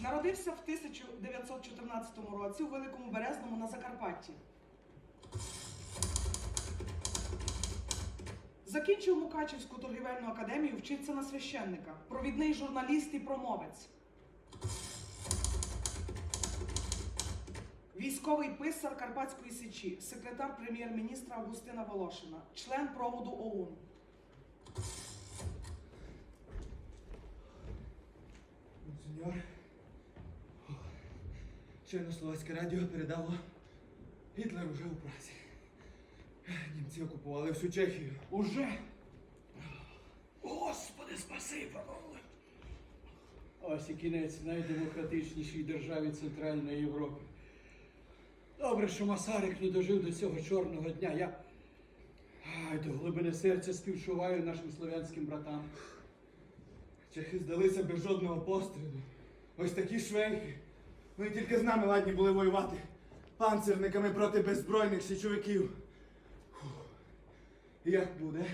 Народився в 1914 році у Великому Березному на Закарпатті. Закінчив Мукачівську торгівельну академію, вчиться на священника, провідний журналіст і промовець. Військовий писар Карпатської Січі, секретар прем'єр-міністра Августина Волошина, член проводу ОУН. Монсеньор, щойно Словацьке радіо передало. Гітлер уже у Празі. Німці окупували всю Чехію. Уже? Господи, спаси, панове! Ось і кінець найдемократичнішій державі Центральної Європи. Добре, що Масарик не дожив до цього чорного дня. Я Ай, до глибини серця співчуваю нашим слов'янським братам. Чехи здалися без жодного пострілу. Ось такі швейки. Вони тільки з нами ладні були воювати. Панцирниками проти беззбройних січовиків. Фух. Як буде?